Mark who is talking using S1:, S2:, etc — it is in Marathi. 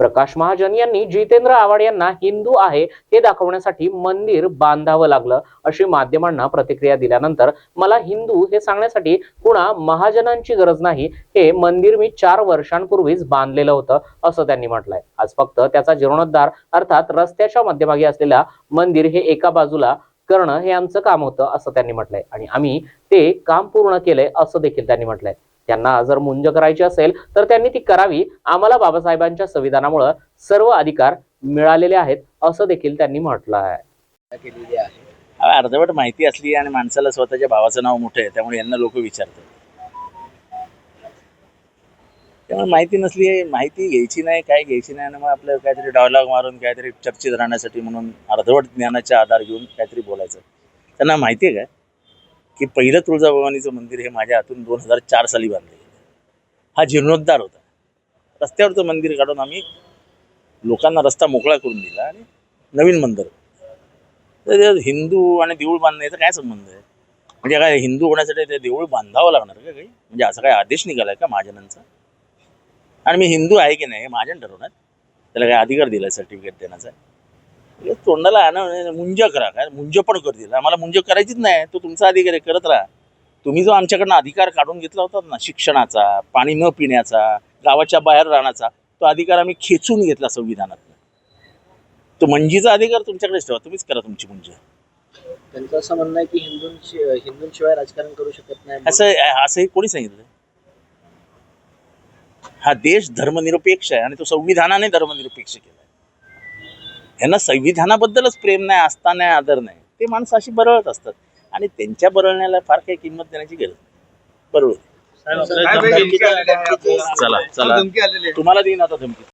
S1: प्रकाश महाजन यांनी जितेंद्र आव्हाड यांना हिंदू आहे हे दाखवण्यासाठी मंदिर बांधावं लागलं अशी माध्यमांना प्रतिक्रिया दिल्यानंतर मला हिंदू हे सांगण्यासाठी कुणा महाजनांची गरज नाही हे मंदिर मी चार वर्षांपूर्वीच बांधलेलं होतं असं त्यांनी म्हटलंय. आज फक्त त्याचा जीर्णोद्धार अर्थात रस्त्याच्या मध्यभागी असलेल्या मंदिर हे एका बाजूला करणं हे आमचं काम होतं असं त्यांनी म्हटलंय. आणि आम्ही ते काम पूर्ण केलंय असं देखील त्यांनी म्हटलंय. त्यांना जर मुंज करायची असेल तर त्यांनी ती करावी. आम्हाला बाबासाहेबांच्या संविधानामुळे सर्व अधिकार मिळालेले आहेत असं देखील त्यांनी म्हटलं आहे
S2: केलेली आहे
S3: अर्धवट माहिती असली आणि माणसाला स्वतःच्या भावाचं नाव मोठं आहे त्यामुळे यांना लोक विचारतात. त्यामुळे माहिती नसली माहिती घ्यायची नाही काय घ्यायची नाही आणि मग आपलं काहीतरी डायलॉग मारून काहीतरी चर्चेत राहण्यासाठी म्हणून अर्धवट ज्ञानाच्या आधार घेऊन काहीतरी बोलायचं. त्यांना माहिती आहे काय की पहिलं तुळजाभवानीचं मंदिर हे माझ्या हातून दोन हजार चार साली बांधलं गेलं. हा जीर्णोद्धार होता. रस्त्यावरचं मंदिर काढून आम्ही लोकांना रस्ता मोकळा करून दिला आणि नवीन मंदिर. तर हिंदू आणि देऊळ बांधण्याचा काय संबंध आहे? म्हणजे काय हिंदू होण्यासाठी ते देऊळ बांधावं लागणार का काही? म्हणजे असं काय आदेश निघालाय का महाजनांचा? आणि मी हिंदू आहे की नाही हे महाजन ठरवणार त्याला काय अधिकार दिलाय सर्टिफिकेट देण्याचा? तोंडाला आणा मुंज करा. काय? मुंज पण करतील आम्हाला मुंज करायचीच नाही. तो तुमचा अधिकार आहे करत राहा. तुम्ही जो आमच्याकडनं अधिकार काढून घेतला होता ना शिक्षणाचा पाणी न पिण्याचा गावाच्या बाहेर राहण्याचा तो अधिकार आम्ही खेचून घेतला संविधानात तो मंजीचा अधिकार तुमच्याकडेच ठेवा. तुम्हीच करा तुमची मुंज.
S2: त्यांचं असं म्हणणं आहे की हिंदूंशी हिंदूंशिवाय राजकारण करू शकत नाही
S3: असं असं हे कोणी सांगितलं? हा देश धर्मनिरपेक्ष आहे आणि तो संविधानाने धर्मनिरपेक्ष केला यांना संविधानाबद्दलच प्रेम नाही आस्था नाही आदर नाही. ते माणसं अशी बरळत असतात. आणि त्यांच्या बरळण्याला फार काही किंमत देण्याची गरज नाही. बरोबर. चला चला. तुम्हाला देईन आता धमकी.